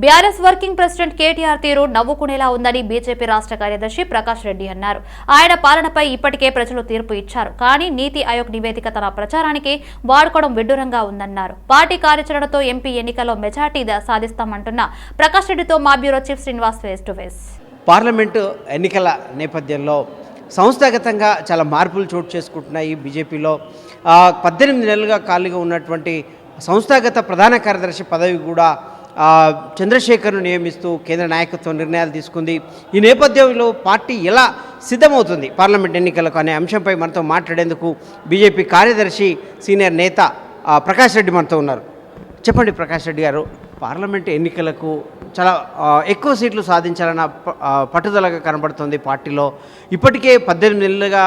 BRS working president KTR తీరు నవ్వుకునేలా ఉందని BJP రాష్ట్ర కార్యదర్శి ప్రకాష్ రెడ్డి అన్నారు. ఆయన పాలనపై ఇప్పటికే ప్రజలు తీర్పు ఇచ్చారు. కానీ నీతి ఆయోగ్ నివేదిక తన ప్రచారానికి వాడుకోవడం విడ్డూరంగా ఉందన్నారు. పార్టీ కార్యాచరణతో ఎంపీ ఎన్నికల్లో మెజార్టీ సాధిస్తామంటున్న ప్రకాష్ రెడ్డితో మా bureau chief Srinivas face to face. Parliament ఎన్నికల నేపథ్యంలో సంస్థాగతంగా చాలా మార్పులు చోటు చేసుకుంటున్నాయి బీజేపీలో. పద్దెనిమిది నెలలుగా ఖాళీగా ఉన్నటువంటి సంస్థాగత ప్రధాన కార్యదర్శి పదవి కూడా చంద్రశేఖర్ను నియమిస్తూ కేంద్ర నాయకత్వం నిర్ణయాలు తీసుకుంది. ఈ నేపథ్యంలో పార్టీ ఎలా సిద్ధమవుతుంది పార్లమెంట్ ఎన్నికలకు అనే అంశంపై మనతో మాట్లాడేందుకు బీజేపీ కార్యదర్శి సీనియర్ నేత ప్రకాష్ రెడ్డి మనతో ఉన్నారు. చెప్పండి ప్రకాష్ రెడ్డి గారు పార్లమెంట్ ఎన్నికలకు చాలా ఎక్కువ సీట్లు సాధించాలన్న పట్టుదలగా కనబడుతుంది పార్టీలో. ఇప్పటికే పద్దెనిమిది నెలలుగా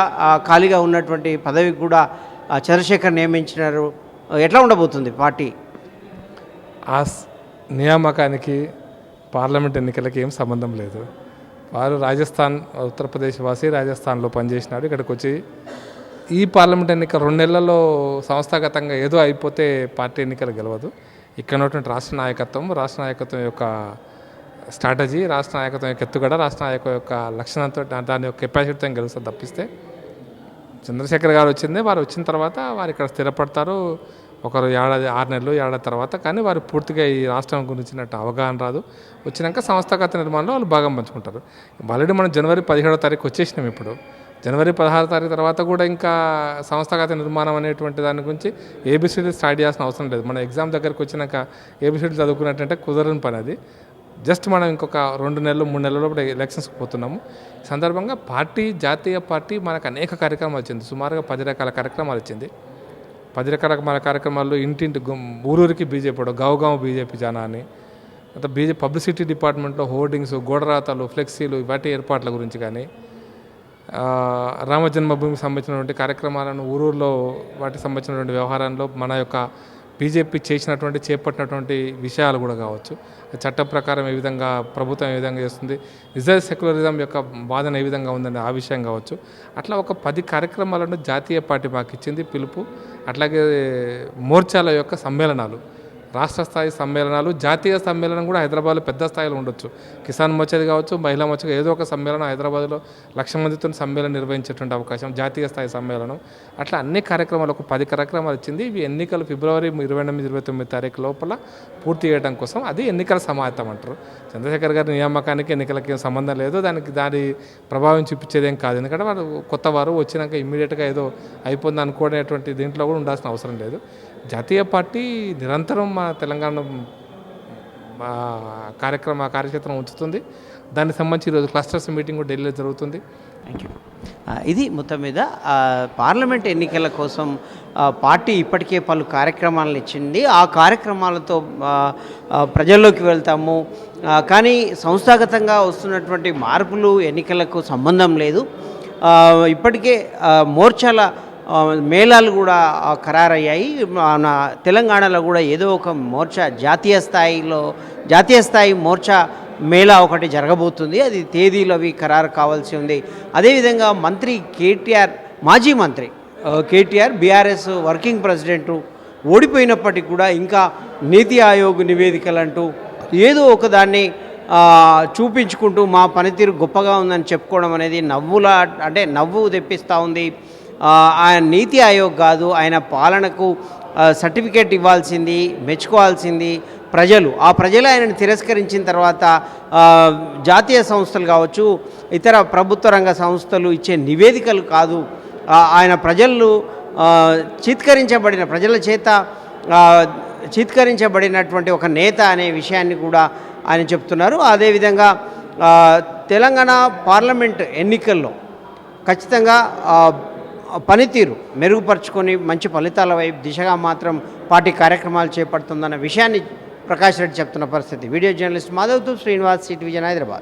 ఖాళీగా ఉన్నటువంటి పదవికి కూడా చంద్రశేఖర్ నియమించినారు. ఎట్లా ఉండబోతుంది పార్టీ? నియామకానికి పార్లమెంట్ ఎన్నికలకి ఏం సంబంధం లేదు. వారు రాజస్థాన్ ఉత్తరప్రదేశ్ వాసి రాజస్థాన్లో పనిచేసినాడు ఇక్కడికి వచ్చి ఈ పార్లమెంట్ ఎన్నిక రెండు నెలల్లో సంస్థాగతంగా ఏదో అయిపోతే పార్టీ ఎన్నికలు గెలవదు. ఇక్కడ ఉన్నటువంటి రాష్ట్ర నాయకత్వం రాష్ట్ర నాయకత్వం యొక్క స్ట్రాటజీ రాష్ట్ర నాయకత్వం యొక్క ఎత్తుగడ రాష్ట్ర నాయకత్వం యొక్క లక్షణంతో దాని యొక్క కెపాసిటీతో గెలుస్తుంది తప్పిస్తే. చంద్రశేఖర్ గారు వచ్చిందే వారు వచ్చిన తర్వాత వారు ఇక్కడ స్థిరపడతారు. ఒకరు ఏడాది ఆరు నెలలు ఏడాది తర్వాత కానీ వారు పూర్తిగా ఈ రాష్ట్రం గురించినట్టు అవగాహన రాదు. వచ్చినాక సంస్థాగత నిర్మాణంలో వాళ్ళు భాగం పంచుకుంటారు. ఆల్రెడీ మనం జనవరి పదిహేడో తారీఖు వచ్చేసినాం ఇప్పుడు. జనవరి పదహారు తారీఖు తర్వాత కూడా ఇంకా సంస్థాగత నిర్మాణం అనేటువంటి దాని గురించి ఏబిసిడి స్టార్ట్ చేయాల్సిన అవసరం లేదు. మన ఎగ్జామ్ దగ్గరకు వచ్చినాక ఏబిసిడి చదువుకున్నట్టంటే కుదరని పని అది. జస్ట్ మనం ఇంకొక రెండు నెలలు మూడు నెలల లోపల ఎలక్షన్స్కి పోతున్నాము. సందర్భంగా పార్టీ జాతీయ పార్టీ మనకు అనేక కార్యక్రమాలు వచ్చింది సుమారుగా పది రకాల కార్యక్రమాలు వచ్చింది పది రకాల కార్యక్రమాల్లో ఇంటింటి ఊరూరికి బీజేపీ గావు బీజేపీ జనా అని బీజే పబ్లిసిటీ డిపార్ట్మెంట్లో హోర్డింగ్స్ గోడరాతలు ఫ్లెక్సీలు వాటి ఏర్పాట్ల గురించి కానీ రామజన్మభూమికి రామ జన్మభూమికి సంబంధించినటువంటి కార్యక్రమాలను ఊరూరులో వాటికి సంబంధించినటువంటి వ్యవహారంలో మన యొక్క బీజేపీ చేసినటువంటి చేపట్టినటువంటి విషయాలు కూడా కావచ్చు. చట్ట ప్రకారం ఏ విధంగా ప్రభుత్వం ఏ విధంగా చేస్తుంది రిజర్వ్ సెక్యులరిజం యొక్క వాదన ఏ విధంగా ఉందని ఆ విషయం కావచ్చు. అట్లా ఒక పది కార్యక్రమాలను జాతీయ పార్టీ మాకు ఇచ్చింది పిలుపు అట్లాగే మోర్చాల యొక్క సమ్మేళనాలు. రాష్ట్ర స్థాయి సమ్మేళనాలు జాతీయ సమ్మేళనం కూడా హైదరాబాద్లో పెద్ద స్థాయిలో ఉండొచ్చు. కిసాన్ మోర్చాది కావచ్చు మహిళా మోర్చా ఏదో ఒక సమ్మేళనం హైదరాబాద్లో లక్ష మందితో సమ్మేళనం నిర్వహించేటువంటి అవకాశం జాతీయ స్థాయి సమ్మేళనం. అట్లా అన్ని కార్యక్రమాలు ఒక పది కార్యక్రమాలు వచ్చింది ఇవి ఎన్నికలు ఫిబ్రవరి ఇరవై ఎనిమిది ఇరవై తొమ్మిది తారీఖు లోపల పూర్తి చేయడం కోసం అది ఎన్నికల సమాయత్తం అంటారు. చంద్రశేఖర్ గారి నియామకానికి ఎన్నికలకి ఏం సంబంధం లేదు. దానికి దాని ప్రభావం చూపించేది ఏం కాదు. ఎందుకంటే వాళ్ళు కొత్త వారు వచ్చినాక ఇమ్మీడియట్గా ఏదో అయిపోయింది అనుకునేటువంటి దీంట్లో కూడా ఉండాల్సిన అవసరం లేదు. జాతీయ పార్టీ నిరంతరం మా తెలంగాణ మా కార్యక్రమ కార్యక్షేత్రం ఉంచుతుంది. దానికి సంబంధించి ఈరోజు క్లస్టర్స్ మీటింగ్ కూడా ఢిల్లీలో జరుగుతుంది. థ్యాంక్ యూ ఇది మొత్తం మీద పార్లమెంట్ ఎన్నికల కోసం పార్టీ ఇప్పటికే పలు కార్యక్రమాలను ఇచ్చింది. ఆ కార్యక్రమాలతో ప్రజల్లోకి వెళ్తాము. కానీ సంస్థాగతంగా వస్తున్నటువంటి మార్పులు ఎన్నికలకు సంబంధం లేదు. ఇప్పటికే మోర్చాల మేళాలు కూడా ఖరారయ్యాయి. మన తెలంగాణలో కూడా ఏదో ఒక మోర్చా జాతీయ స్థాయిలో జాతీయ స్థాయి మోర్చా మేళా ఒకటి జరగబోతుంది. అది తేదీలు అవి ఖరారు కావాల్సి ఉంది. అదేవిధంగా మంత్రి కేటీఆర్ మాజీ మంత్రి కేటీఆర్ బీఆర్ఎస్ వర్కింగ్ ప్రెసిడెంట్ ఓడిపోయినప్పటికీ కూడా ఇంకా నీతి ఆయోగ్ నివేదికలంటూ ఏదో ఒకదాన్ని చూపించుకుంటూ మా పనితీరు గొప్పగా ఉందని చెప్పుకోవడం అనేది నవ్వులా అంటే నవ్వు తెప్పిస్తూ ఉంది. ఆయన నీతి ఆయోగ్ కాదు ఆయన పాలనకు సర్టిఫికేట్ ఇవ్వాల్సింది మెచ్చుకోవాల్సింది ప్రజలు. ఆ ప్రజలు ఆయనను తిరస్కరించిన తర్వాత జాతీయ సంస్థలు కావచ్చు ఇతర ప్రభుత్వ రంగ సంస్థలు ఇచ్చే నివేదికలు కాదు. ఆయన ప్రజలు చిత్కరించబడిన ప్రజల చేత చిత్కరించబడినటువంటి ఒక నేత అనే విషయాన్ని కూడా ఆయన చెప్తున్నారు. అదేవిధంగా తెలంగాణ పార్లమెంట్ ఎన్నికల్లో ఖచ్చితంగా పనితీరు మెరుగుపరుచుకొని మంచి ఫలితాల వైపు దిశగా మాత్రం పార్టీ కార్యక్రమాలు చేపడుతుందన్న విషయాన్ని ప్రకాష్ రెడ్డి చెప్తున్న పరిస్థితి. వీడియో జర్నలిస్ట్ మాధవ్తో శ్రీనివాస్ సిటీ విజయన్ హైదరాబాద్.